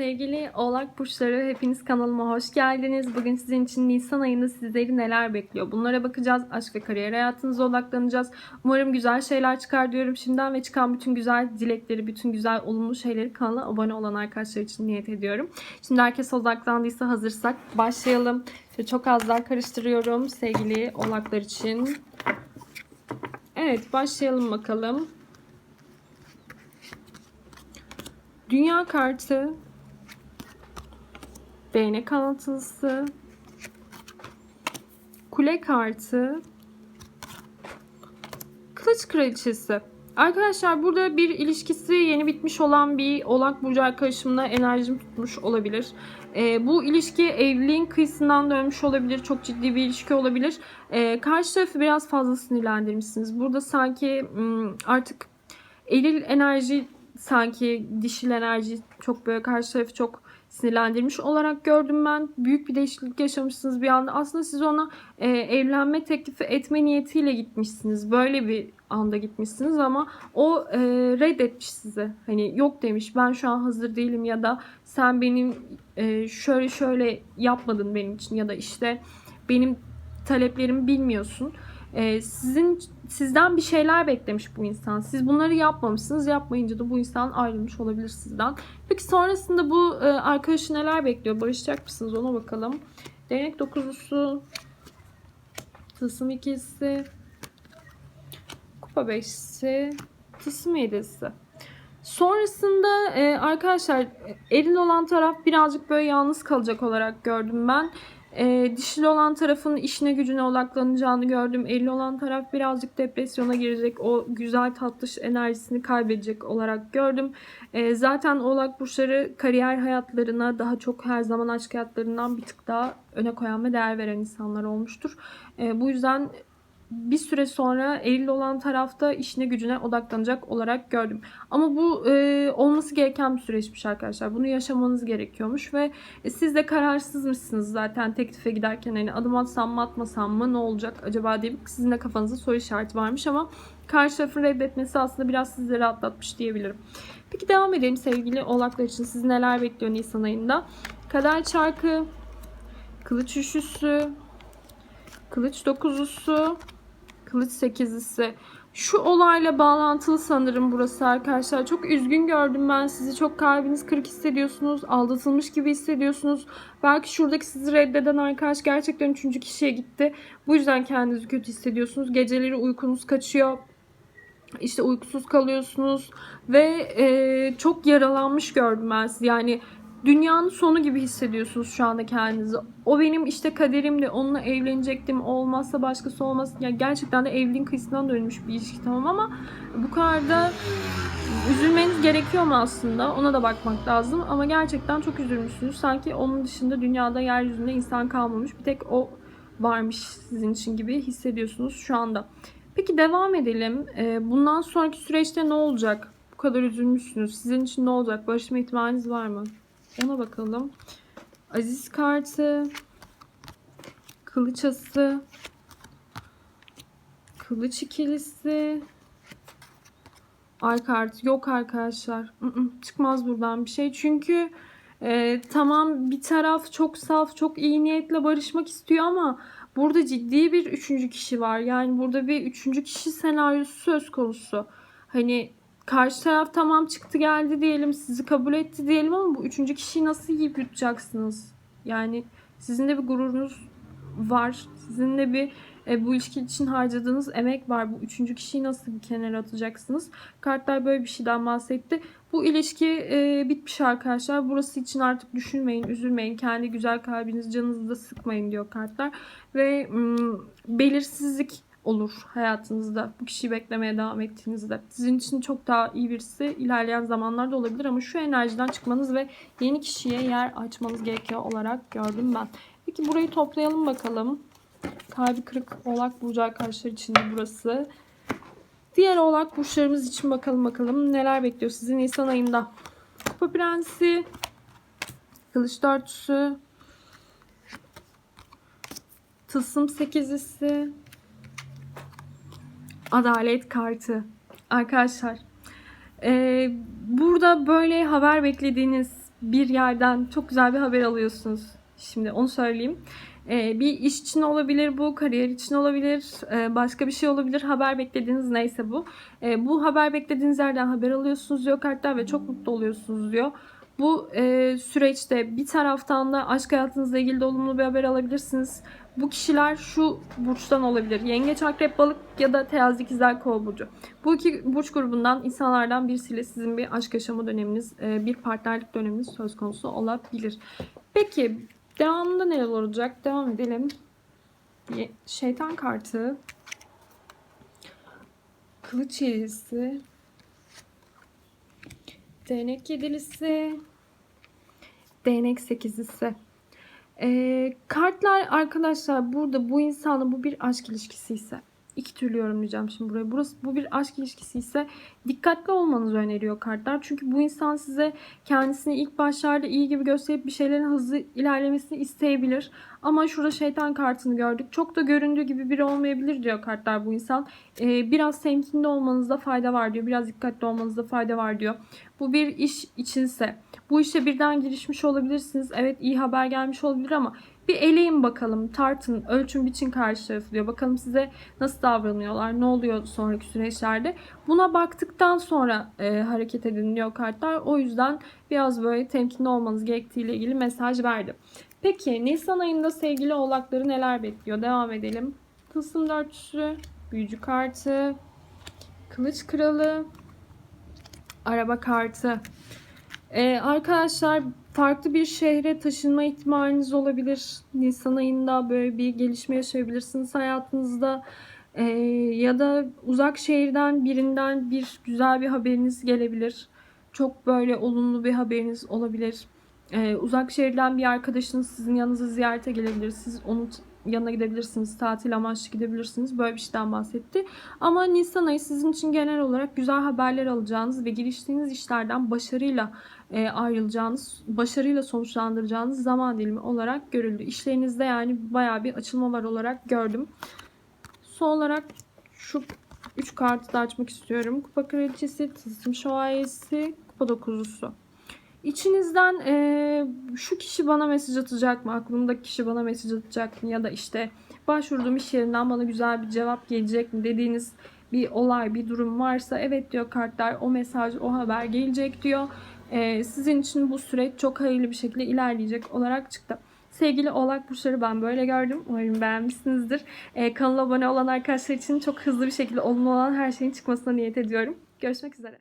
Sevgili Oğlak Burçları hepiniz kanalıma hoş geldiniz. Bugün sizin için Nisan ayında sizleri neler bekliyor? Bunlara bakacağız. Aşk ve kariyer hayatınıza odaklanacağız. Umarım güzel şeyler çıkar diyorum şimdiden ve çıkan bütün güzel dilekleri, bütün güzel olumlu şeyleri kanala abone olan arkadaşlar için niyet ediyorum. Şimdi herkes odaklandıysa hazırsak başlayalım. Şöyle çok az daha karıştırıyorum sevgili Oğlaklar için. Evet başlayalım bakalım. Dünya kartı, değnek altılısı, kule kartı, kılıç kraliçesi. Arkadaşlar burada bir ilişkisi yeni bitmiş olan bir oğlak burcu arkadaşımla enerjim tutmuş olabilir. Ee, bu ilişki evliliğin kıyısından dönmüş olabilir. Çok ciddi bir ilişki olabilir. Ee, karşı tarafı biraz fazla sinirlendirmişsiniz. Burada sanki hmm, artık eril enerji sanki dişil enerji çok böyle karşı tarafı çok sinirlendirmiş olarak gördüm ben. Büyük bir değişiklik yaşamışsınız bir anda. Aslında siz ona e, evlenme teklifi etme niyetiyle gitmişsiniz. Böyle bir anda gitmişsiniz ama o e, reddetmiş sizi. Hani yok demiş ben şu an hazır değilim ya da sen benim e, şöyle şöyle yapmadın benim için ya da işte benim taleplerimi bilmiyorsun. Ee, sizin sizden bir şeyler beklemiş bu insan. Siz bunları yapmamışsınız. Yapmayınca da bu insan ayrılmış olabilir sizden. Peki sonrasında bu e, arkadaşı neler bekliyor? Barışacak mısınız? Ona bakalım. Değnek dokuzlusu, tılsım ikisi, kupa beşisi, tılsım yedisi. Sonrasında e, arkadaşlar eril olan taraf birazcık böyle yalnız kalacak olarak gördüm ben. E, dişil olan tarafın işine gücüne odaklanacağını gördüm. Eril olan taraf birazcık depresyona girecek. O güzel tatlış enerjisini kaybedecek olarak gördüm. E, zaten oğlak burçları kariyer hayatlarına daha çok her zaman aşk hayatlarından bir tık daha öne koyan ve değer veren insanlar olmuştur. E, bu yüzden bir süre sonra eril olan tarafta işine gücüne odaklanacak olarak gördüm. Ama bu e, olması gereken bir süreçmiş arkadaşlar. Bunu yaşamanız gerekiyormuş ve e, siz de kararsızmışsınız zaten teklife giderken hani adım atsam mı atmasam mı ne olacak acaba diye sizin de kafanızda soru işareti varmış ama karşı tarafın reddetmesi aslında biraz sizleri atlatmış diyebilirim. Peki devam edelim sevgili oğlaklar için sizi neler bekliyor Nisan ayında? Kader çarkı, kılıç üçlüsü, kılıç dokuzlusu, Kılıç sekizlisi. Şu olayla bağlantılı sanırım burası arkadaşlar. Çok üzgün gördüm ben sizi. Çok kalbiniz kırık hissediyorsunuz. Aldatılmış gibi hissediyorsunuz. Belki şuradaki sizi reddeden arkadaş gerçekten üçüncü kişiye gitti. Bu yüzden kendinizi kötü hissediyorsunuz. Geceleri uykunuz kaçıyor. İşte uykusuz kalıyorsunuz. Ve e, çok yaralanmış gördüm ben sizi. Yani dünyanın sonu gibi hissediyorsunuz şu anda kendinizi. O benim işte kaderimdi. Onunla evlenecektim. Olmazsa başkası olmaz. Ya gerçekten de evliliğin kıyısından dönmüş bir ilişki tamam ama bu kadar da üzülmeniz gerekiyor mu aslında? Ona da bakmak lazım. Ama gerçekten çok üzülmüşsünüz. Sanki onun dışında dünyada yeryüzünde insan kalmamış. Bir tek o varmış sizin için gibi hissediyorsunuz şu anda. Peki devam edelim. Ee, bundan sonraki süreçte ne olacak? Bu kadar üzülmüşsünüz. Sizin için ne olacak? Barışma ihtimaliniz var mı? Ona bakalım. Aziz kartı. Kılıç ası. Kılıç ikilisi. Ay kartı. Yok arkadaşlar. Çıkmaz buradan bir şey. Çünkü e, tamam bir taraf çok saf, çok iyi niyetle barışmak istiyor ama burada ciddi bir üçüncü kişi var. Yani burada bir üçüncü kişi senaryosu söz konusu. Hani karşı taraf tamam çıktı geldi diyelim sizi kabul etti diyelim ama bu üçüncü kişiyi nasıl yiyip yutacaksınız? Yani sizin de bir gururunuz var. Sizin de bir e, bu ilişki için harcadığınız emek var. Bu üçüncü kişiyi nasıl bir kenara atacaksınız? Kartlar böyle bir şeyden bahsetti. Bu ilişki e, bitmiş arkadaşlar. Burası için artık düşünmeyin, üzülmeyin. Kendi güzel kalbiniz, canınızı da sıkmayın diyor kartlar. Ve m, belirsizlik olur hayatınızda. Bu kişiyi beklemeye devam ettiğinizde. Sizin için çok daha iyi birisi ilerleyen zamanlarda olabilir ama şu enerjiden çıkmanız ve yeni kişiye yer açmanız gerekiyor olarak gördüm ben. Peki burayı toplayalım bakalım. Kalbi kırık oğlak burcu arkadaşlar için burası. Diğer oğlak burçlarımız için bakalım bakalım neler bekliyor sizi Nisan ayında. Kupa prensi, kılıç dörtüsü, tılsım sekizlisi, adalet kartı. Arkadaşlar e, burada böyle haber beklediğiniz bir yerden çok güzel bir haber alıyorsunuz. Şimdi onu söyleyeyim. Ee, bir iş için olabilir bu, kariyer için olabilir, e, başka bir şey olabilir. Haber beklediğiniz neyse bu. E, bu haber beklediğiniz yerden haber alıyorsunuz diyor kartlar ve çok mutlu oluyorsunuz diyor. Bu e, süreçte bir taraftan da aşk hayatınızla ilgili de olumlu bir haber alabilirsiniz. Bu kişiler şu burçtan olabilir. Yengeç, akrep, balık ya da terazi, ikizler, kova burcu. Bu iki burç grubundan insanlardan birisiyle sizin bir aşk yaşama döneminiz, e, bir partnerlik döneminiz söz konusu olabilir. Peki devamında neler olacak? Devam edelim. Şeytan kartı. Kılıç yedisi. Değnek yedilisi. Değnek sekizlisi. Ee, kartlar arkadaşlar burada bu insanla bu bir aşk ilişkisi ise iki türlü yorumlayacağım şimdi burayı. Burası bu bir aşk ilişkisi ise dikkatli olmanızı öneriyor kartlar. Çünkü bu insan size kendisini ilk başlarda iyi gibi gösterip bir şeylerin hızlı ilerlemesini isteyebilir. Ama şurada şeytan kartını gördük. Çok da göründüğü gibi biri olmayabilir diyor kartlar bu insan. Ee, biraz temkinli olmanızda fayda var diyor. Biraz dikkatli olmanızda fayda var diyor. Bu bir iş içinse bu işe birden girişmiş olabilirsiniz. Evet iyi haber gelmiş olabilir ama bir eleyin bakalım, tartın, ölçün biçin karşı tarafı diyor. Bakalım size nasıl davranıyorlar, ne oluyor sonraki süreçlerde. Buna baktıktan sonra e, hareket edin diyor kartlar. O yüzden biraz böyle temkinli olmanız gerektiğiyle ilgili mesaj verdi. Peki Nisan ayında sevgili oğlakları neler bekliyor? Devam edelim. Tılsım dörtlüsü, büyücü kartı, kılıç kralı, araba kartı. Ee, arkadaşlar farklı bir şehre taşınma ihtimaliniz olabilir. Nisan ayında böyle bir gelişme yaşayabilirsiniz hayatınızda. Ee, ya da uzak şehirden birinden bir güzel bir haberiniz gelebilir. Çok böyle olumlu bir haberiniz olabilir. Ee, uzak şehirden bir arkadaşınız sizin yanınıza ziyarete gelebilir. Siz onun yanına gidebilirsiniz. Tatil amaçlı gidebilirsiniz. Böyle bir şeyden bahsetti. Ama Nisan ayı sizin için genel olarak güzel haberler alacağınız ve giriştiğiniz işlerden başarıyla e, ayrılacağınız, başarıyla sonuçlandıracağınız zaman dilimi olarak görüldü. İşlerinizde yani bayağı bir açılma var olarak gördüm. Son olarak şu 3 kartı da açmak istiyorum. Kupa kraliçesi, tılsım şövalyesi, kupa dokuzlusu. İçinizden e, şu kişi bana mesaj atacak mı? Aklımdaki kişi bana mesaj atacak mı? Ya da işte başvurduğum iş yerinden bana güzel bir cevap gelecek mi dediğiniz bir olay, bir durum varsa evet diyor kartlar o mesaj, o haber gelecek diyor. E, sizin için bu süreç çok hayırlı bir şekilde ilerleyecek olarak çıktı. Sevgili oğlak burçları ben böyle gördüm. Umarım beğenmişsinizdir. E, kanala abone olan arkadaşlar için çok hızlı bir şekilde olumlu olan her şeyin çıkmasına niyet ediyorum. Görüşmek üzere.